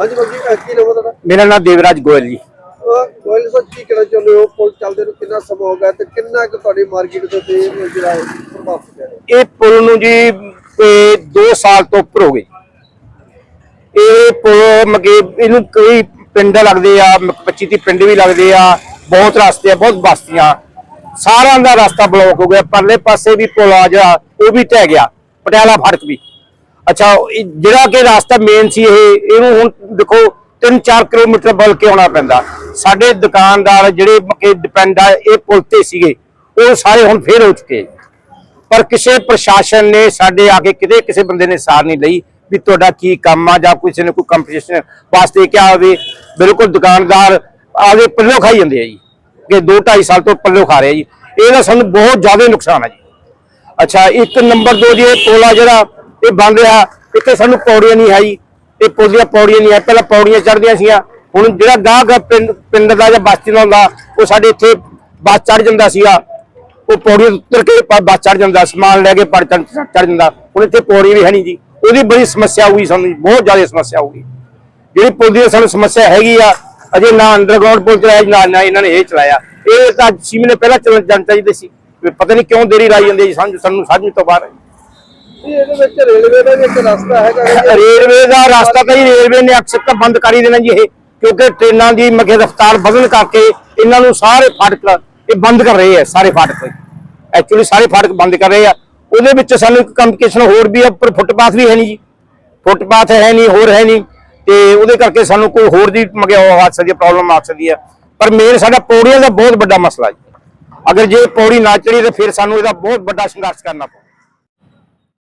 ਹਾਂਜੀ ਬਾਜੀ ਅਹ ਕੀ ਨਾਮ ਹੈ ਤੁਹਾਡਾ? ਮੇਰਾ ਨਾਮ ਦੇਵਰਾਜ ਗੋਇਲ ਜੀ। ਅਹ ਗੋਇਲ ਸਾਹਿਬ ਕੀ ਕਹਿਣਾ ਚਾਹੁੰਦੇ ਹੋ? ਪੁਲ ਚੱਲਦੇ ਨੂੰ ਕਿੰਨਾ ਸਮਾਂ ਹੋ ਗਿਆ ਤੇ ਕਿੰਨਾ ਕੁ ਤੁਹਾਡੀ ਮਾਰਕੀਟ ਦੇ ਉੱਤੇ ਇਹ ਜਿਹੜਾ ਪ੍ਰਭਾਵ ਪਿਆ ਹੈ? ਇਹ ਪੁਲ ਨੂੰ ਜੀ 2 ਸਾਲ ਤੋਂ ਉੱਪਰ ਹੋ ਗਏ। ਇਹ ਪੁਲ ਮਗੇ ਇਹਨੂੰ ਕਈ ਪਿੰਡ ਲੱਗਦੇ ਆ 25 ਤੀਹ ਪਿੰਡ ਵੀ ਲੱਗਦੇ ਆ ਬਹੁਤ ਰਸਤੇ ਆ ਬਹੁਤ ਬਸਤੀਆਂ। ਸਾਰਿਆਂ ਦਾ ਰਸਤਾ ਬਲੌਕ ਹੋ ਗਿਆ। ਪਰਲੇ ਪਾਸੇ ਵੀ ਪੁਲ ਆ ਜਿਹੜਾ ਉਹ ਵੀ ਢਹਿ ਗਿਆ। ਪਟਿਆਲਾ ਫੜਕ ਵੀ। ਅੱਛਾ ਜਿਹੜਾ ਕਿ ਰਸਤਾ ਮੇਨ ਸੀ ਇਹ, ਇਹਨੂੰ ਹੁਣ ਦੇਖੋ 3-4 ਕਿਲੋਮੀਟਰ ਬਲ ਕੇ ਆਉਣਾ ਪੈਂਦਾ। ਸਾਡੇ ਦੁਕਾਨਦਾਰ ਜਿਹੜੇ ਮਕੇ ਡਿਪੈਂਡ ਆ, ਇਹ ਪੁਲ ਤੇ ਸੀਗੇ, ਉਹ ਸਾਰੇ ਹੁਣ ਫੇਰ ਹੋ ਚੁੱਕੇ। ਪਰ ਕਿਸੇ ਪ੍ਰਸ਼ਾਸਨ ਨੇ ਸਾਡੇ ਆ ਕੇ ਕਿਤੇ ਕਿਸੇ ਬੰਦੇ ਨੇ ਸਾਰ ਨਹੀਂ ਲਈ ਵੀ ਤੁਹਾਡਾ ਕੀ ਕੰਮ ਆ ਜਾਂ ਕਿਸੇ ਨੇ ਕੋਈ ਕੰਪੀਟੀਸ਼ਨ ਵਾਸਤੇ ਕਿਹਾ ਹੋਵੇ। ਬਿਲਕੁਲ ਦੁਕਾਨਦਾਰ ਆਗੇ ਪੱਲਿਓ ਖਾਈ ਜਾਂਦੇ ਆ ਜੀ, ਕਿ 2.5 ਸਾਲ ਤੋਂ ਪੱਲਿਓ ਖਾ ਰਹੇ ਆ ਜੀ। ਇਹਦਾ ਸਾਨੂੰ ਬਹੁਤ ਜ਼ਿਆਦਾ ਨੁਕਸਾਨ ਆ ਜੀ। ਅੱਛਾ, ਇੱਕ ਨੰਬਰ ਦੋ ਜੀ, ਇਹ ਟੋਲਾ ਜਿਹੜਾ ਇਹ ਬਣ ਰਿਹਾ ਇੱਥੇ ਸਾਨੂੰ ਪੌੜੀਆਂ ਨਹੀਂ ਹੈ ਜੀ ਇਹ ਪੁਲ ਪੌੜੀਆਂ ਨਹੀਂ ਹੈ ਪਹਿਲਾਂ ਪੌੜੀਆਂ ਚੜ੍ਹਦੀਆਂ ਸੀਆਂ, ਹੁਣ ਜਿਹੜਾ ਗਾਹਕ ਪਿੰਡ ਦਾ ਜਾਂ ਬਸਤੀ ਦਾ ਹੁੰਦਾ ਉਹ ਸਾਡੇ ਇੱਥੇ ਬੱਸ ਚੜ ਜਾਂਦਾ ਸੀਗਾ, ਉਹ ਪੌੜੀਆਂ ਤੋਂ ਕੇ ਬੱਸ ਚੜ ਜਾਂਦਾ, ਸਮਾਨ ਲੈ ਕੇ ਪੜ ਚੜ ਜਾਂਦਾ, ਹੁਣ ਇੱਥੇ ਪੌੜੀ ਵੀ ਹੈ ਨਹੀਂ ਜੀ, ਉਹਦੀ ਬੜੀ ਸਮੱਸਿਆ ਹੋਊਗੀ ਸਾਨੂੰ, ਬਹੁਤ ਜ਼ਿਆਦਾ ਸਮੱਸਿਆ ਹੋਊਗੀ। ਜਿਹੜੀ ਪੁਲ ਦੀ ਸਾਨੂੰ ਸਮੱਸਿਆ ਹੈਗੀ ਆ, ਅਜੇ ਨਾ ਅੰਡਰਗਰਾਉਂਡ ਪੁਲ ਚਲਾਇਆ, ਨਾ ਨਾ ਇਹਨਾਂ ਨੇ ਇਹ ਚਲਾਇਆ, ਇਹ ਤਾਂ ਸੀਮ ਮਹੀਨੇ ਪਹਿਲਾਂ ਚੱਲਣ ਜਾਣ ਚਾਹੀਦੇ ਸੀ ਪਤਾ ਨਹੀਂ ਕਿਉਂ ਦੇਰੀ ਲਾਈ ਜਾਂਦੀ ਜੀ, ਸਾਨੂੰ ਸਾਨੂੰ ਸਮਝ ਤੋਂ ਬਾਹਰ। ਹੈ ਜੀ ਇਹਦੇ ਵਿੱਚ ਰੇਲਵੇ ਦਾ ਵੀ ਇੱਕ ਰਸਤਾ ਹੈਗਾ ਜੀ। ਰੇਲਵੇ ਦਾ ਰਸਤਾ ਤਾਂ ਜੀ, ਰੇਲਵੇ ਨੇ ਅਕਸਰ ਤਾਂ ਬੰਦ ਕਰ ਹੀ ਦੇਣਾ ਜੀ ਇਹ, ਕਿਉਂਕਿ ਟ੍ਰੇਨਾਂ ਦੀ ਮਗੇ ਰਫ਼ਤਾਰ ਵਧਣ ਕਰਕੇ ਇਹਨਾਂ ਨੂੰ ਸਾਰੇ ਫਾਟਕ, ਇਹ ਬੰਦ ਕਰ ਰਹੇ ਆ, ਸਾਰੇ ਫਾਟਕ। ਐਕਚੁਅਲੀ ਸਾਰੇ ਫਾਟਕ ਬੰਦ ਕਰ ਰਹੇ ਆ। ਉਹਦੇ ਵਿੱਚ ਸਾਨੂੰ ਇੱਕ ਕੰਪਲੀਕੇਸ਼ਨ ਹੋਰ ਵੀ ਆ, ਪਰ ਫੁੱਟਪਾਥ ਵੀ ਹੈ ਨਹੀਂ ਜੀ। ਫੁੱਟਪਾਥ ਹੈ ਨਹੀਂ, ਹੋਰ ਹੈ ਨਹੀਂ। ਤੇ ਉਹਦੇ ਕਰਕੇ ਸਾਨੂੰ ਕੋਈ ਹੋਰ ਦੀ ਮਗੇ ਉਹ ਆ ਸਕਦੀ ਪ੍ਰੋਬਲਮ ਆ ਸਕਦੀ ਆ। ਪਰ ਮੇਨ ਸਾਡਾ ਪੌੜੀਆਂ ਦਾ ਬਹੁਤ ਵੱਡਾ ਮਸਲਾ ਜੀ। ਅਗਰ ਜੇ ਪੌੜੀ ਨਾ ਚੜੀ ਤਾਂ ਫਿਰ ਸਾਨੂੰ ਇਹਦਾ ਬਹੁਤ ਵੱਡਾ ਸੰਘਰਸ਼ ਕਰਨਾ ਪਊ।